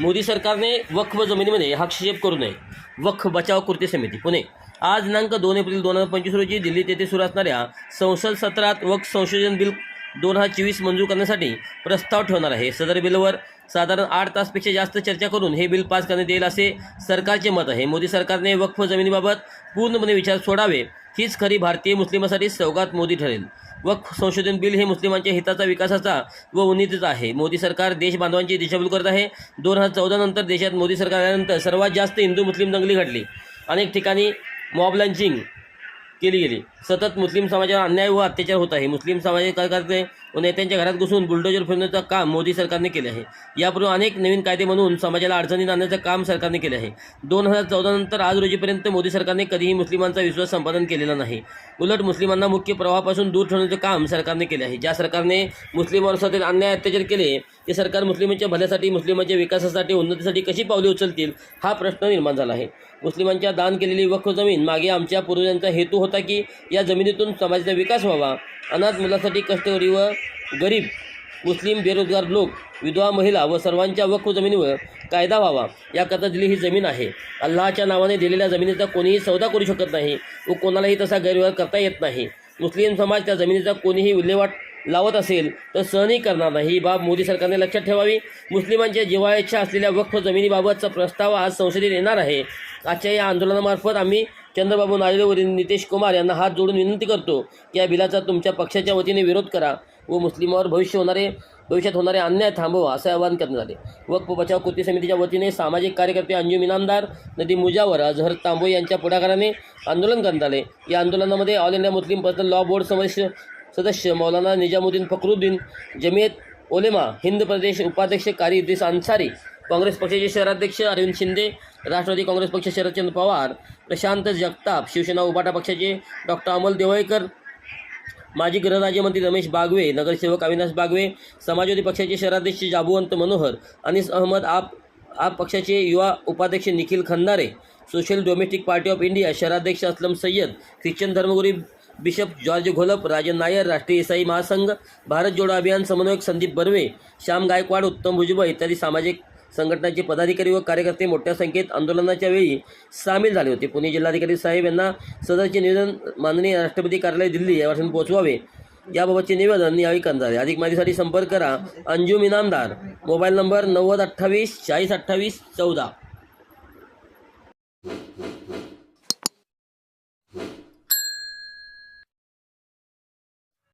मोदी सरकारने वक्फ जमिनीमध्ये हस्तक्षेप करू नये. वक्फ बचाव कृती समिती पुणे. आज दिनांक दोन एप्रिल दोन हजार पंचवीस रोजी दिल्लीत येथे सुरू असणाऱ्या संसद सत्रात वक्फ संशोधन बिल दोन हजार चोवीस मंजूर करण्यासाठी प्रस्ताव ठेवणार आहे. सदर बिलवर साधारण आठ तासपेक्षा जास्त चर्चा करून हे बिल पास करण्यात येईल असे सरकारचे मत आहे. मोदी सरकारने वक्फ जमिनीबाबत पूर्णपणे विचार सोडावे हीच खरी भारतीय मुस्लिमांसाठी सौगात मोदी ठरेल. वक्फ संशोधन बिल हे मुस्लिमांच्या हिताचा विकासाचा व उन्नतीचा आहे. मोदी सरकार देशबांधवांची दिशाभूल करत आहे. दोन हजार चौदा नंतर देशात मोदी सरकार आल्यानंतर सर्वात जास्त हिंदू मुस्लिम दंगली घडली. अनेक ठिकाणी मॉब लंचिंग केली गेली. सतत मुस्लिम समाजावर अन्याय व अत्याचार होत आहे. मुस्लिम समाजाचे कार्यकर्ते व नेत्यांच्या घरात घुसून बुलडोजर फिरवण्याचं काम मोदी सरकारने केले आहे. यापूर्वी अनेक नवीन कायदे म्हणून समाजाला अडचणीत आणण्याचं काम सरकारने केले आहे. दोन हजार चौदा नंतर आज रोजीपर्यंत मोदी सरकारने कधीही मुस्लिमांचा विश्वास संपादन केलेला नाही. उलट मुस्लिमांना मुख्य प्रवाहापासून दूर ठेवण्याचं काम सरकारने केले आहे. ज्या सरकारने मुस्लिम सतत अन्याय अत्याचार केले ते सरकार मुस्लिमांच्या भल्यासाठी मुस्लिमांच्या विकासासाठी उन्नतीसाठी कशी पावले उचलतील हा प्रश्न निर्माण झाला आहे. मुस्लिमांच्या दान केलेली वक्फ जमीन मागे आमच्या पूर्वजांचा हेतू होता की या जमिनीतून समाजाचा विकास व्हावा. अनाथ मुलासाठी कष्टकरी व गरीब मुस्लिम बेरोजगार लोक विधवा महिला व सर्वांच्या वक्फ जमिनीवर कायदा व्हावा याकरता दिली ही जमीन आहे. अल्लाच्या नावाने दिलेल्या जमिनीचा कोणीही सौदा करू शकत नाही व कोणालाही तसा गैरव्यवहार करता येत नाही. मुस्लिम समाज त्या जमिनीचा कोणीही विल्हेवाट लावत असेल तर सहनही करणार नाही. ही बाब मोदी सरकारने लक्षात ठेवावी. मुस्लिमांच्या जिव्हाळ्याच्या असलेल्या वक्फ जमिनीबाबतचा प्रस्ताव आज संसदेत येणार आहे. आजच्या या आंदोलनामार्फत आम्ही चंद्रबाबू नायडू व नितीश कुमार यांना हात जोडून विनंती करतो की या बिलाचा तुमच्या पक्षाच्या वतीने विरोध करा. व मुस्लिमावर भविष्य होणारे भविष्यात होणारे अन्याय थांबवा असे आवाहन करण्यात आले. वक्फ बचाव कृती समितीच्या वतीने सामाजिक कार्यकर्ते अंजुम इनामदार नदी मुजावर अझहर तांबोई यांच्या पुढाकाराने आंदोलन करण्यात आले. या आंदोलनामध्ये All India Muslim personal law board सदस्य सदस्य मौलाना निजामुद्दीन फखरुद्दीन जमियत ओलेमा हिंद प्रदेश उपाध्यक्ष कारी इद्रिस अन्सारी काँग्रेस पक्षाचे शहराध्यक्ष अरविंद शिंदे राष्ट्रवादी काँग्रेस पक्ष शरदचंद्र पवार प्रशांत जगताप शिवसेना उभाटा पक्षाचे डॉक्टर अमोल देवळेकर माजी गृहराज्यमंत्री रमेश बागवे नगरसेवक अविनाश बागवे समाजवादी पक्षाचे शहराध्यक्ष जाबुवंत मनोहर अनिस अहमद आप आप पक्षाचे युवा उपाध्यक्ष Nikhil Khandare social domestic party of India शहराध्यक्ष असलम सय्यद ख्रिश्चन धर्मगुरू बिशप जॉर्ज घोलप राजन नायर राष्ट्रीय इसाई महासंघ भारत जोडो अभियान समन्वयक संदीप बर्वे श्याम गायकवाड उत्तम भुजबळ इत्यादी सामाजिक संघटनांचे पदाधिकारी व कार्यकर्ते मोठ्या संख्येत आंदोलनाच्या वेळी सामील झाले होते. पुणे जिल्हाधिकारी साहेब यांना सदरचे निवेदन माननीय राष्ट्रपती कार्यालय दिल्ली यापासून पोहोचवावे. याबाबतचे निवेदन यावेळी करण्यात आले अधिक माहितीसाठी संपर्क करा. अंजुम इनामदार. मोबाईल नंबर नव्वद अठ्ठावीस चाळीस अठ्ठावीस चौदा.